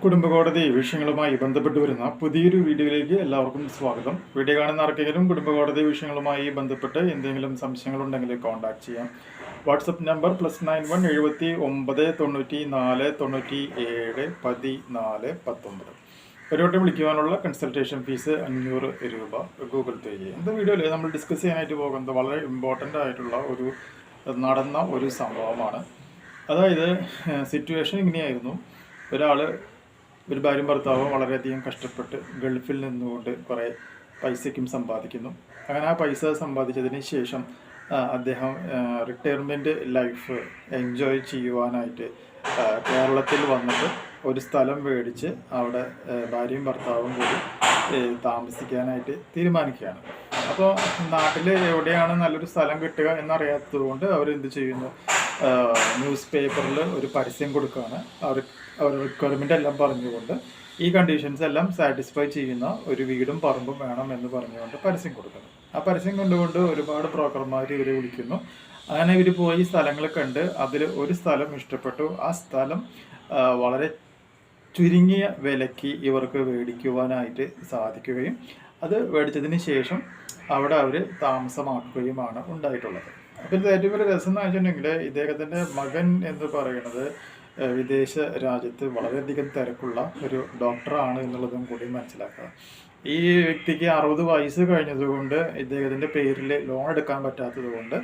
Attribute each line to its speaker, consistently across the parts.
Speaker 1: കുടുംബകോടതി വിഷയങ്ങളുമായി ബന്ധപ്പെട്ട് വരുന്ന പുതിയൊരു വീഡിയോയിലേക്ക് എല്ലാവർക്കും സ്വാഗതം. വീഡിയോ കാണുന്ന ആർക്കെങ്കിലും കുടുംബകോടതി വിഷയങ്ങളുമായി ബന്ധപ്പെട്ട് എന്തെങ്കിലും സംശയങ്ങളുണ്ടെങ്കിൽ കോൺടാക്ട് ചെയ്യാം. WhatsApp number plus nine one എഴുപത്തി ഒമ്പത് തൊണ്ണൂറ്റി നാല് തൊണ്ണൂറ്റി ഏഴ് പതിനാല് പത്തൊമ്പത്. ഒരു വിളിക്കുവാനുള്ള കൺസൾട്ടേഷൻ ഫീസ് അഞ്ഞൂറ് രൂപ ഗൂഗിൾ പേ ചെയ്യും. ഇന്നത്തെ വീഡിയോയിൽ നമ്മൾ ഡിസ്കസ് ചെയ്യാനായിട്ട് പോകുന്നത് വളരെ ഇമ്പോർട്ടന്റ് ആയിട്ടുള്ള ഒരു നടന്ന ഒരു സംഭവമാണ്. അതായത് സിറ്റുവേഷൻ ഇങ്ങനെയായിരുന്നു. ഒരാൾ ഒരു ഭാര്യയും ഭർത്താവും വളരെയധികം കഷ്ടപ്പെട്ട് ഗൾഫിൽ നിന്നുകൊണ്ട് കുറേ പൈസയ്ക്കും സമ്പാദിക്കുന്നു. അങ്ങനെ ആ പൈസ സമ്പാദിച്ചതിന് ശേഷം അദ്ദേഹം റിട്ടയർമെന്റ് ലൈഫ് എൻജോയ് ചെയ്യുവാനായിട്ട് കേരളത്തിൽ വന്നിട്ട് ഒരു സ്ഥലം മേടിച്ച് അവിടെ ഭാര്യയും ഭർത്താവും കൂടി താമസിക്കാനായിട്ട് തീരുമാനിക്കുകയാണ്. അപ്പോൾ നാട്ടിൽ എവിടെയാണ് നല്ലൊരു സ്ഥലം കിട്ടുക എന്നറിയാത്തത് കൊണ്ട് അവരെന്ത് ചെയ്യുന്നു? ന്യൂസ് പേപ്പറിൽ ഒരു പരസ്യം കൊടുക്കുകയാണ്. അവർ അവരുടെ റിക്വയർമെന്റ് എല്ലാം പറഞ്ഞുകൊണ്ട് ഈ കണ്ടീഷൻസ് എല്ലാം സാറ്റിസ്ഫൈ ചെയ്യുന്ന ഒരു വീടും പറമ്പും വേണം എന്ന് പറഞ്ഞുകൊണ്ട് പരസ്യം കൊടുക്കുന്നു. ആ പരസ്യം കൊണ്ടുകൊണ്ട് ഒരുപാട് ബ്രോക്കർമാർ ഇവരെ വിളിക്കുന്നു. അങ്ങനെ ഇവർ പോയി സ്ഥലങ്ങൾ കണ്ട് അതിൽ ഒരു സ്ഥലം ഇഷ്ടപ്പെട്ടു. ആ സ്ഥലം വളരെ ചുരുങ്ങിയ വിലയ്ക്ക് ഇവർക്ക് മേടിക്കുവാനായിട്ട് സാധിക്കുകയും അത് മേടിച്ചതിന് ശേഷം അവിടെ അവർ താമസമാക്കുകയുമാണ് ഉണ്ടായിട്ടുള്ളത്. അപ്പോൾ ഇത് ഏറ്റവും വലിയ രസം എന്ന് വെച്ചിട്ടുണ്ടെങ്കിൽ ഇദ്ദേഹത്തിന്റെ മകൻ എന്ന് പറയുന്നത് വിദേശ രാജ്യത്ത് വളരെയധികം തിരക്കുള്ള ഒരു ഡോക്ടറാണ് എന്നുള്ളതും കൂടി മനസ്സിലാക്കുക ഈ വ്യക്തിക്ക് അറുപത് വയസ്സ് കഴിഞ്ഞതുകൊണ്ട് ഇദ്ദേഹത്തിന്റെ പേരിൽ ലോൺ എടുക്കാൻ പറ്റാത്തതുകൊണ്ട്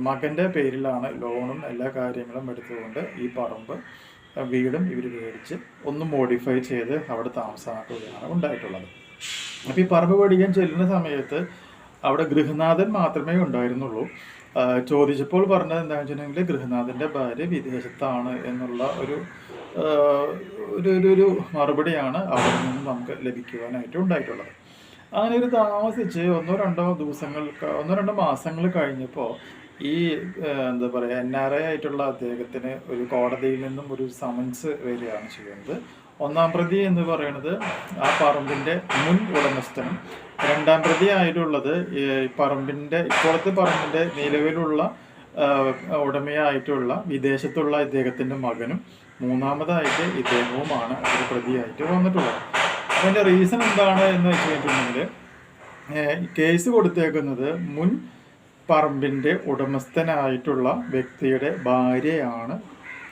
Speaker 1: മകന്റെ പേരിലാണ് ലോണും എല്ലാ കാര്യങ്ങളും എടുത്തുകൊണ്ട് ഈ പറമ്പ് വീടും ഇവർ മേടിച്ച് ഒന്ന് മോഡിഫൈ ചെയ്ത് അവിടെ താമസമാക്കുകയാണ് ഉണ്ടായിട്ടുള്ളത്. അപ്പോൾ ഈ പറമ്പ് പഠിക്കാൻ ചെല്ലുന്ന സമയത്ത് അവിടെ ഗൃഹനാഥൻ മാത്രമേ ഉണ്ടായിരുന്നുള്ളൂ. ചോദിച്ചപ്പോൾ പറഞ്ഞത് എന്താണെന്ന് വെച്ചിട്ടുണ്ടെങ്കിൽ ഗൃഹനാഥന്റെ ഭാര്യ വിദേശത്താണ് എന്നുള്ള ഒരു ഒരു ഒരു മറുപടിയാണ് അവിടെ നിന്നും നമുക്ക് ലഭിക്കുവാനായിട്ട് ഉണ്ടായിട്ടുള്ളത്. അങ്ങനെ ഒരു താമസിച്ച് ഒന്നോ രണ്ടോ ദിവസങ്ങൾ ഒന്നോ രണ്ടോ മാസങ്ങൾ കഴിഞ്ഞപ്പോൾ ഈ എന്താ പറയുക എൻ ആർ ഐ ആയിട്ടുള്ള അദ്ദേഹത്തിന് ഒരു കോടതിയിൽ നിന്നും ഒരു സമൻസ് വരികയാണ് ചെയ്യുന്നത്. ഒന്നാം പ്രതി എന്ന് പറയുന്നത് ആ പറമ്പിന്റെ മുൻ ഉടമസ്ഥനും രണ്ടാം പ്രതി ആയിട്ടുള്ളത് ഈ പറമ്പിന്റെ ഇപ്പോഴത്തെ പറമ്പിന്റെ നിലവിലുള്ള ഉടമയായിട്ടുള്ള വിദേശത്തുള്ള ഇദ്ദേഹത്തിന്റെ മകനും മൂന്നാമതായിട്ട് ഇദ്ദേഹവുമാണ് ഒരു പ്രതിയായിട്ട് വന്നിട്ടുള്ളത്. അതിന്റെ റീസൺ എന്താണ് എന്ന് വെച്ച് കഴിഞ്ഞിട്ടുണ്ടെങ്കിൽ കേസ് കൊടുത്തേക്കുന്നത് മുൻ പറമ്പിന്റെ ഉടമസ്ഥനായിട്ടുള്ള വ്യക്തിയുടെ ഭാര്യയാണ്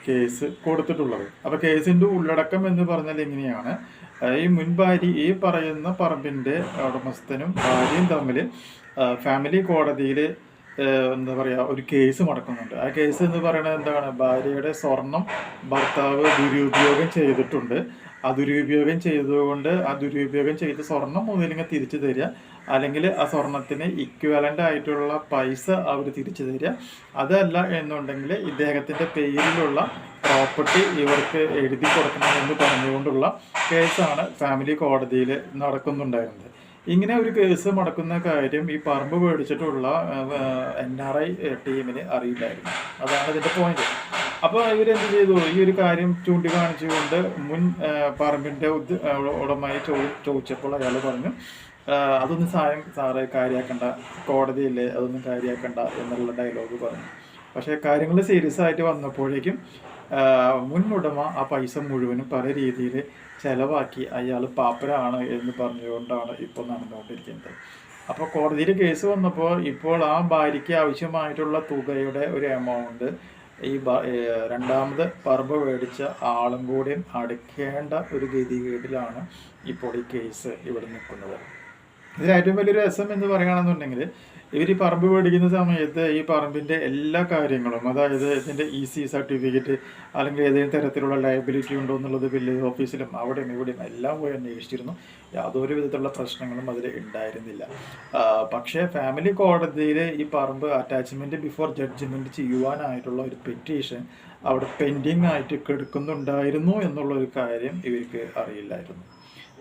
Speaker 1: കേസ് കൊടുത്തിട്ടുള്ളത്. അപ്പോൾ കേസിന്റെ ഉള്ളടക്കം എന്ന് പറഞ്ഞാൽ എങ്ങനെയാണ്? ഈ മുൻ ഭാര്യ ഈ പറയുന്ന പറമ്പിന്റെ ഉടമസ്ഥനും ഭാര്യയും തമ്മിൽ ഫാമിലി കോടതിയിൽ എന്താ പറയുക ഒരു കേസ് നടക്കുന്നുണ്ട് ആ കേസ് എന്ന് പറയുന്നത് എന്താണ്? ഭാര്യയുടെ സ്വർണം ഭർത്താവ് ദുരുപയോഗം ചെയ്തിട്ടുണ്ട്. ആ ദുരുപയോഗം ചെയ്തതുകൊണ്ട് ആ ദുരുപയോഗം ചെയ്ത സ്വർണം ഒന്നില്ലെങ്കിൽ തിരിച്ചു തരിക. അല്ലെങ്കിൽ ആ സ്വർണത്തിന് ഇക്വലന്റ് ആയിട്ടുള്ള പൈസ അവർ തിരിച്ചു തരിക. അതല്ല എന്നുണ്ടെങ്കിൽ ഇദ്ദേഹത്തിന്റെ പേരിലുള്ള പ്രോപ്പർട്ടി ഇവർക്ക് എഴുതി കൊടുക്കണം എന്ന് പറഞ്ഞുകൊണ്ടുള്ള കേസാണ് ഫാമിലി കോടതിയിൽ നടക്കുന്നുണ്ടായിരുന്നത്. ഇങ്ങനെ ഒരു കേസ് നടക്കുന്ന കാര്യം ഈ പറമ്പ് മേടിച്ചിട്ടുള്ള എൻ ആർ ഐ ടീമിന് അറിയില്ലായിരുന്നു. അതാണ് ഇതിന്റെ പോയിന്റ് അപ്പോൾ ഇവരെന്ത് ചെയ്തു? ഈ ഒരു കാര്യം ചൂണ്ടിക്കാണിച്ചുകൊണ്ട് മുൻ പറമ്പിന്റെ ഉടമയെ ചോ ചോദിച്ചപ്പോൾ അയാൾ പറഞ്ഞു അതൊന്നും സാരം സാറ് കാര്യമാക്കണ്ട കോടതിയില്ലേ അതൊന്നും കാര്യമാക്കണ്ട എന്നുള്ള ഡയലോഗ് പറഞ്ഞു. പക്ഷേ കാര്യങ്ങൾ സീരിയസ് ആയിട്ട് വന്നപ്പോഴേക്കും മുൻ ഉടമ ആ പൈസ മുഴുവനും പല രീതിയിൽ ചിലവാക്കി അയാൾ പാപ്പരാണ് എന്ന് പറഞ്ഞുകൊണ്ടാണ് ഇപ്പോൾ നടന്നുകൊണ്ടിരിക്കുന്നത്. അപ്പോൾ കോടതിയിൽ കേസ് വന്നപ്പോൾ ഇപ്പോൾ ആ ഭാര്യയ്ക്ക് ആവശ്യമായിട്ടുള്ള തുകയുടെ ഒരു എമൗണ്ട് ഈ രണ്ടാമത് പറമ്പ് മേടിച്ച ആളും കൂടിയും അടയ്ക്കേണ്ട ഒരു ഗതികേടിലാണ് ഇപ്പോൾ ഈ കേസ് ഇവിടെ നിൽക്കുന്നത്. ഇതിൽ ഏറ്റവും വലിയൊരു രസം എന്ന് പറയുകയാണെന്നുണ്ടെങ്കിൽ ഇവർ ഈ പറമ്പ് മേടിക്കുന്ന സമയത്ത് ഈ പറമ്പിന്റെ എല്ലാ കാര്യങ്ങളും അതായത് ഇതിന്റെ ഇ സി സർട്ടിഫിക്കറ്റ് അല്ലെങ്കിൽ ഏതെങ്കിലും തരത്തിലുള്ള ലയബിലിറ്റി ഉണ്ടോ എന്നുള്ളത് വില്ലേജ് ഓഫീസിലും അവിടെയും ഇവിടെയും എല്ലാം പോയി അന്വേഷിച്ചിരുന്നു. യാതൊരു വിധത്തിലുള്ള പ്രശ്നങ്ങളും അതിൽ ഉണ്ടായിരുന്നില്ല. പക്ഷേ ഫാമിലി കോടതിയിൽ ഈ പറമ്പ് അറ്റാച്ച്മെന്റ് ബിഫോർ ജഡ്ജ്മെന്റ് ചെയ്യുവാനായിട്ടുള്ള ഒരു പെറ്റീഷൻ അവിടെ പെൻഡിങ് ആയിട്ട് കിടക്കുന്നുണ്ടായിരുന്നു എന്നുള്ള ഒരു കാര്യം ഇവർക്ക് അറിയില്ലായിരുന്നു.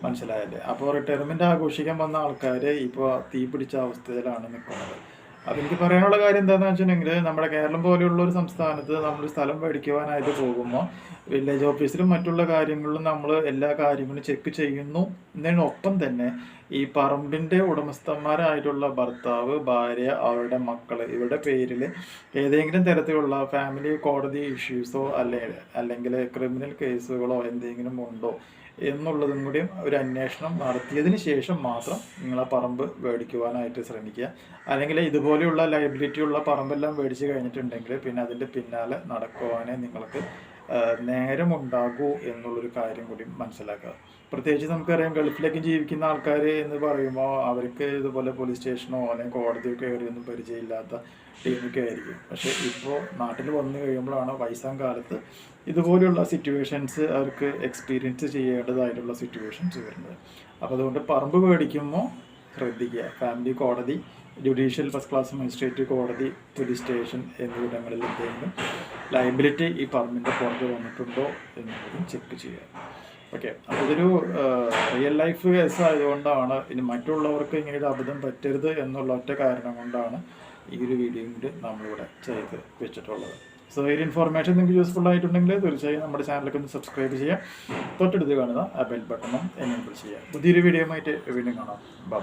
Speaker 1: മനസ്സിലായല്ലേ? അപ്പോൾ റിട്ടയർമെന്റ് ആഘോഷിക്കാൻ വന്ന ആൾക്കാർ ഇപ്പോൾ തീ പിടിച്ച അവസ്ഥയിലാണ് നിൽക്കുന്നത്. അപ്പം എനിക്ക് പറയാനുള്ള കാര്യം എന്താണെന്ന് വെച്ചിട്ടുണ്ടെങ്കിൽ നമ്മുടെ കേരളം പോലെയുള്ള ഒരു സംസ്ഥാനത്ത് നമ്മൾ സ്ഥലം മേടിക്കുവാനായിട്ട് പോകുമ്പോൾ വില്ലേജ് ഓഫീസിലും മറ്റുള്ള കാര്യങ്ങളിലും നമ്മൾ എല്ലാ കാര്യങ്ങളും ചെക്ക് ചെയ്യുന്നു. എന്നതിനൊപ്പം തന്നെ ഈ പറമ്പിന്റെ ഉടമസ്ഥന്മാരായിട്ടുള്ള ഭർത്താവ് ഭാര്യ അവരുടെ മക്കൾ ഇവരുടെ പേരിൽ ഏതെങ്കിലും തരത്തിലുള്ള ഫാമിലി കോടതി ഇഷ്യൂസോ അല്ലെ അല്ലെങ്കിൽ ക്രിമിനൽ കേസുകളോ എന്തെങ്കിലും ഉണ്ടോ? എന്നുള്ളതും കൂടി ഒരു അന്വേഷണം നടത്തിയതിന് ശേഷം മാത്രം നിങ്ങൾ ആ പറമ്പ് മേടിക്കുവാനായിട്ട് ശ്രമിക്കുക. അല്ലെങ്കിൽ ഇതുപോലെയുള്ള ലയബിലിറ്റി ഉള്ള പറമ്പെല്ലാം മേടിച്ച് കഴിഞ്ഞിട്ടുണ്ടെങ്കിൽ പിന്നെ അതിന്റെ പിന്നാലെ നടക്കുവാനേ നിങ്ങൾക്ക് നേരമുണ്ടാകൂ എന്നുള്ളൊരു കാര്യം കൂടി മനസ്സിലാക്കുക. പ്രത്യേകിച്ച് നമുക്കറിയാം ഗൾഫിലേക്ക് ജീവിക്കുന്ന ആൾക്കാർ എന്ന് പറയുമ്പോൾ അവർക്ക് ഇതുപോലെ പോലീസ് സ്റ്റേഷനോ അല്ലെങ്കിൽ കോടതിയോ കയറിയൊന്നും പരിചയമില്ലാത്ത ടീമൊക്കെ ആയിരിക്കും. പക്ഷേ ഇപ്പോൾ നാട്ടിൽ വന്നു കഴിയുമ്പോഴാണ് വയസ്സാം കാലത്ത് ഇതുപോലെയുള്ള സിറ്റുവേഷൻസ് അവർക്ക് എക്സ്പീരിയൻസ് ചെയ്യേണ്ടതായിട്ടുള്ള സിറ്റുവേഷൻസ് വരുന്നത്. അപ്പോൾ അതുകൊണ്ട് പറമ്പ് മേടിക്കുമ്പോൾ ശ്രദ്ധിക്കുക. ഫാമിലി കോടതി ജുഡീഷ്യൽ ഫസ്റ്റ് ക്ലാസ് മജിസ്ട്രേറ്റ് കോടതി പോലീസ് സ്റ്റേഷൻ എന്നിവിടങ്ങളിൽ എന്തെങ്കിലും ലയബിലിറ്റി ഈ പറമ്പിന്റെ പുറത്ത് വന്നിട്ടുണ്ടോ എന്നുള്ളതും ചെക്ക് ചെയ്യുക. ഓക്കെ അപ്പോൾ ഇതൊരു റിയൽ ലൈഫ് കേസ് ആയതുകൊണ്ടാണ് ഇനി മറ്റുള്ളവർക്ക് ഇങ്ങനെ ഒരു അബദ്ധം പറ്റരുത് എന്നുള്ള ഒറ്റ കാരണം കൊണ്ടാണ് ഈ ഒരു വീഡിയോയും കൂടി നമ്മളിവിടെ ചെയ്ത് വെച്ചിട്ടുള്ളത്. സോ ഈ ഇൻഫോർമേഷൻ നിങ്ങൾക്ക് യൂസ്ഫുൾ ആയിട്ടുണ്ടെങ്കിൽ തീർച്ചയായും നമ്മുടെ ചാനലൊക്കെ ഒന്ന് സബ്സ്ക്രൈബ് ചെയ്യാം തൊട്ടടുത്ത് കാണുക ആ ബെൽ ബട്ടണും എന്നെ ചെയ്യാം പുതിയൊരു വീഡിയോയുമായിട്ട് വീണ്ടും കാണാം. ബൈ